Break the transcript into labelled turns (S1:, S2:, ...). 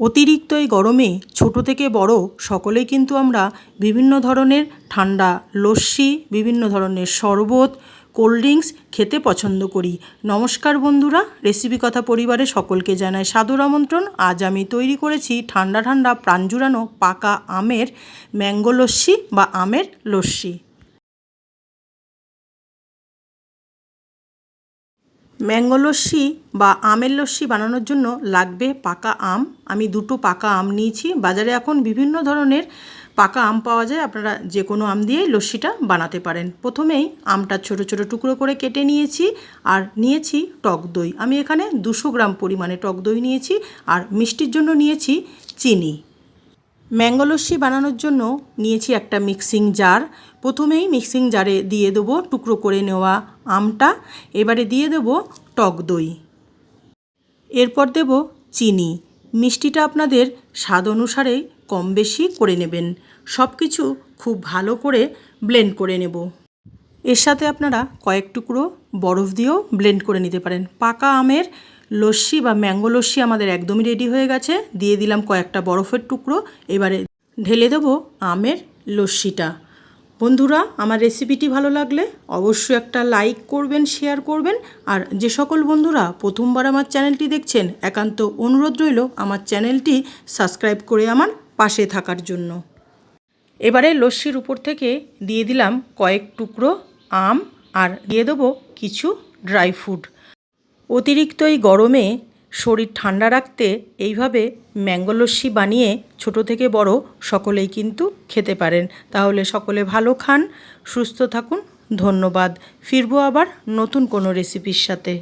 S1: অতিরিক্ত এই গরমে ছোট থেকে বড় সকলেই কিন্তু আমরা বিভিন্ন ধরনের ঠান্ডা, লস্যি, বিভিন্ন ধরনের শরবত, কোল্ড ড্রিঙ্কস খেতে পছন্দ করি। নমস্কার বন্ধুরা রেসিপি কথা পরিবারে সকলকে জানাই সাদর আমন্ত্রণ। আজ আমি তৈরি করেছি ঠান্ডা ঠান্ডা প্রাণ জুড়ানো পাকা আমের ম্যাঙ্গো লস্যি বা আমের লস্যি। ম্যাঙ্গো লস্যি বা আমের লস্যি বানানোর জন্য লাগবে পাকা আম। আমি দুটো পাকা আম নিয়েছি। বাজারে এখন বিভিন্ন ধরনের পাকা আম পাওয়া যায়। আপনারা যে কোনো আম দিয়েই লস্যিটা বানাতে পারেন। প্রথমেই আমটা ছোট ছোট টুকরো করে কেটে নিয়েছি আর নিয়েছি টক দই। আমি এখানে দুশো গ্রাম পরিমাণে টক দই নিয়েছি আর মিষ্টির জন্য নিয়েছি চিনি। ম্যাঙ্গো লস্যি বানানোর জন্য নিয়েছি একটা মিক্সিং জার। প্রথমেই মিক্সিং জারে দিয়ে দেবো টুকরো করে নেওয়া আমটা। এবারে দিয়ে দেবো টক দই। এরপর দেব চিনি। মিষ্টিটা আপনাদের স্বাদ অনুসারে কম বেশি করে নেবেন। সব কিছু খুব ভালো করে ব্লেন্ড করে নেব। এর সাথে আপনারা কয়েক টুকরো বরফ দিয়েও ব্লেন্ড করে নিতে পারেন। পাকা আমের লস্যি বা ম্যাঙ্গো লস্যি আমাদের একদমই রেডি হয়ে গেছে। দিয়ে দিলাম কয়েকটা বরফের টুকরো। এবারে ঢেলে দেবো আমের লস্যিটা। বন্ধুরা, আমার রেসিপিটি ভালো লাগলে অবশ্যই একটা লাইক করবেন শেয়ার করবেন। আর যে সকল বন্ধুরা প্রথমবার আমার চ্যানেলটি দেখছেন, একান্ত অনুরোধ রইল আমার চ্যানেলটি সাবস্ক্রাইব করে আমার পাশে থাকার জন্য। এবারে লস্যির উপর থেকে দিয়ে দিলাম কয়েক টুকরো আম। আর দিয়ে দেবো কিছু ড্রাই ফ্রুট অতিরিক্ত এই গরমে শরীর ঠান্ডা রাখতে এইভাবে ম্যাঙ্গো লস্যি বানিয়ে ছোট থেকে বড় সকলেই কিন্তু খেতে পারেন। তাহলে সকলে ভালো খান, সুস্থ থাকুন, ধন্যবাদ। ফিরবো আবার নতুন কোনো রেসিপির সাথে।